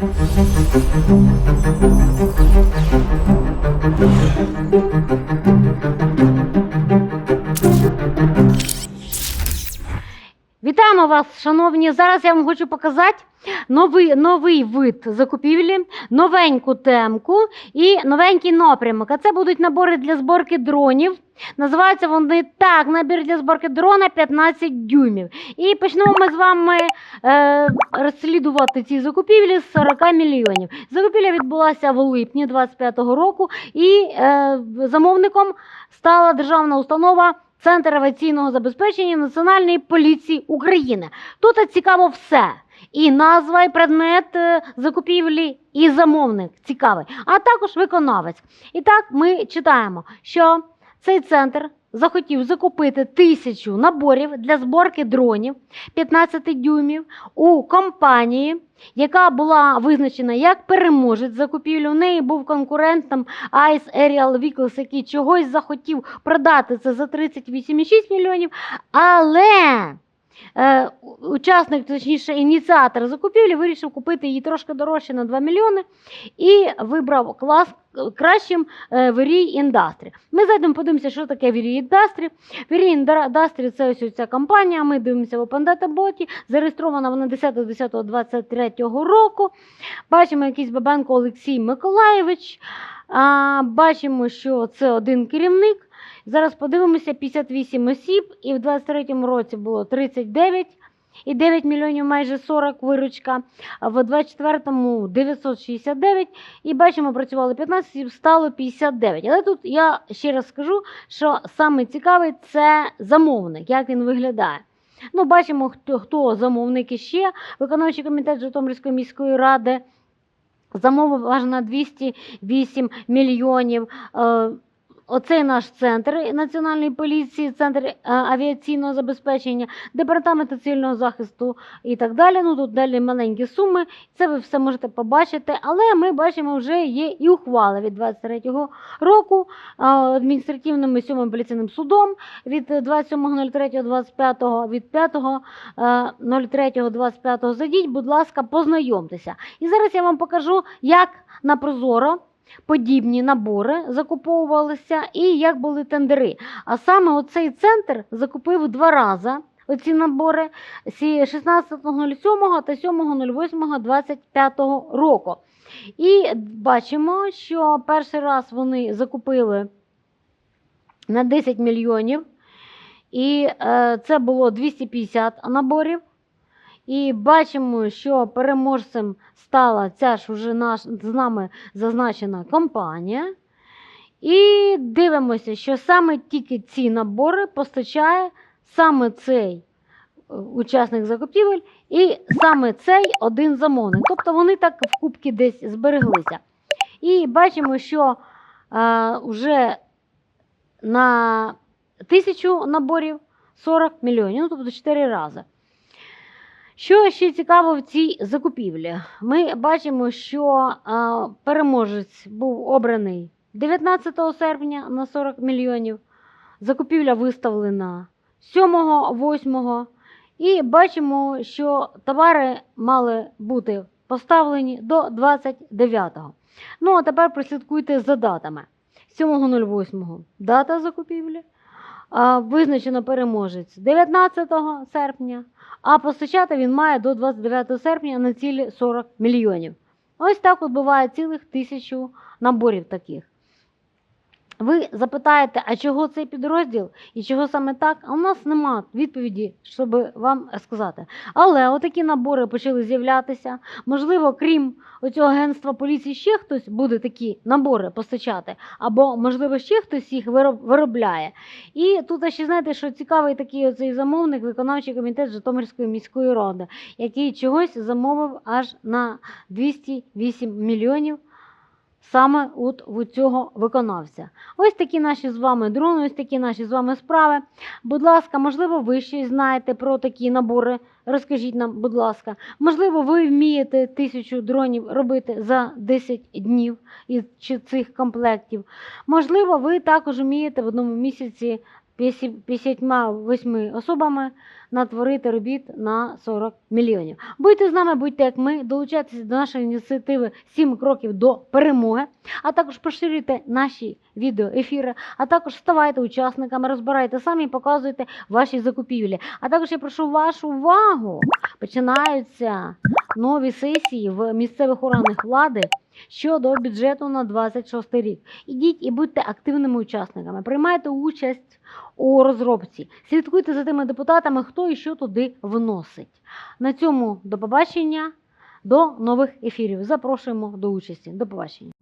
Thank you. Вітаємо вас, шановні. Зараз я вам хочу показати новий, новий вид закупівлі, новеньку темку і новенький напрямок. А це будуть набори для зборки дронів. Називаються вони так: набір для зборки дрона 15 дюймів. І почнемо ми з вами е, розслідувати ці закупівлі з 40 мільйонів. Закупівля відбулася в липні 25-го року, і е, замовником стала державна установа. Центр авіаційного забезпечення Національної поліції України. Тут цікаво все. І назва, і предмет е, закупівлі, і замовник цікавий, а також виконавець. І так ми читаємо, що цей центр захотів закупити тисячу наборів для зборки дронів 15 дюймів у компанії, яка була визначена як переможець закупівлі. У неї був конкурентом Ice Aerial Vehicles, який чогось захотів продати це за 38,6 мільйонів. Але учасник, точніше, ініціатор закупівлі вирішив купити її трошки дорожче на 2 мільйони і вибрав клас е, кращим е, Very Industry. Ми зайдемо подивимося, що таке Very Industry. Very Industry – це ось ця компанія. Ми дивимося в Open Data Зареєстрована вона 10.10.23 року. Бачимо якийсь Бабенко Олексій Миколаєвич. Бачимо, що це один керівник. Зараз подивимося 58 осіб, і в 23-му році було 39 і 9 мільйонів майже 40 виручка, а в 24-му 969, і бачимо, працювали 15 осіб, стало 59. Але тут я ще раз скажу, що саме цікавий це замовник, як він виглядає. Ну, бачимо, хто, хто замовник іще. Виконавчий комітет Житомирської міської ради замовив аж на 208 мільйонів. Е, Оцей наш центр національної поліції, центр е, авіаційного забезпечення, департамент цивільного захисту і так далі. Ну тут далі маленькі суми. Це ви все можете побачити. Але ми бачимо, вже є і ухвала від 23-го року е, адміністративним і сьомим поліційним судом від 27.03.25 від е, 5.03.25 зайдіть, будь ласка, познайомтеся. І зараз я вам покажу, як на Прозоро подібні набори закуповувалися і як були тендери. А саме оцей центр закупив два рази. Оці набори сі- 16.07 та 7.08.25 року. І бачимо, що перший раз вони закупили на 10 мільйонів, і е, це було 250 наборів. І бачимо, що переможцем стала ця ж уже наш, з нами зазначена компанія. І дивимося, що саме тільки ці набори постачає саме цей е, учасник закупівель і саме цей один замовник. Тобто вони так в кубки десь збереглися. І бачимо, що е, вже на тисячу наборів 40 мільйонів, ну тобто 4 рази. Що ще цікаво в цій закупівлі? Ми бачимо, що переможець був обраний 19 серпня на 40 мільйонів. Закупівля виставлена 7-8. І бачимо, що товари мали бути поставлені до 29-го. Ну, а тепер прослідкуйте за датами. 7.08 дата закупівлі. Визначено переможець 19 серпня, а постачати він має до 29 серпня на цілі 40 мільйонів. Ось так от буває цілих тисячу наборів таких. Ви запитаєте, а чого цей підрозділ і чого саме так? А у нас нема відповіді, щоб вам сказати. Але отакі набори почали з'являтися. Можливо, крім оцього агентства поліції, ще хтось буде такі набори постачати, або, можливо, ще хтось їх вироб- виробляє. І тут ще знаєте, що цікавий такий оцей замовник, виконавчий комітет Житомирської міської ради, який чогось замовив аж на 208 мільйонів. Саме от у цього виконавця. Ось такі наші з вами дрони, ось такі наші з вами справи. Будь ласка, можливо, ви щось знаєте про такі набори. Розкажіть нам, будь ласка, можливо, ви вмієте тисячу дронів робити за 10 днів із цих комплектів. Можливо, ви також вмієте в одному місяці 58 особами натворити робіт на 40 мільйонів. Будьте з нами, будьте як ми, долучайтеся до нашої ініціативи 7 кроків до перемоги, а також поширюйте наші відеоефіри, а також ставайте учасниками, розбирайте самі, показуйте ваші закупівлі. А також я прошу вашу увагу. Починаються нові сесії в місцевих органах влади щодо бюджету на 26 рік. Ідіть і будьте активними учасниками, приймайте участь у розробці, слідкуйте за тими депутатами, хто і що туди вносить. На цьому до побачення, до нових ефірів. Запрошуємо до участі. До побачення.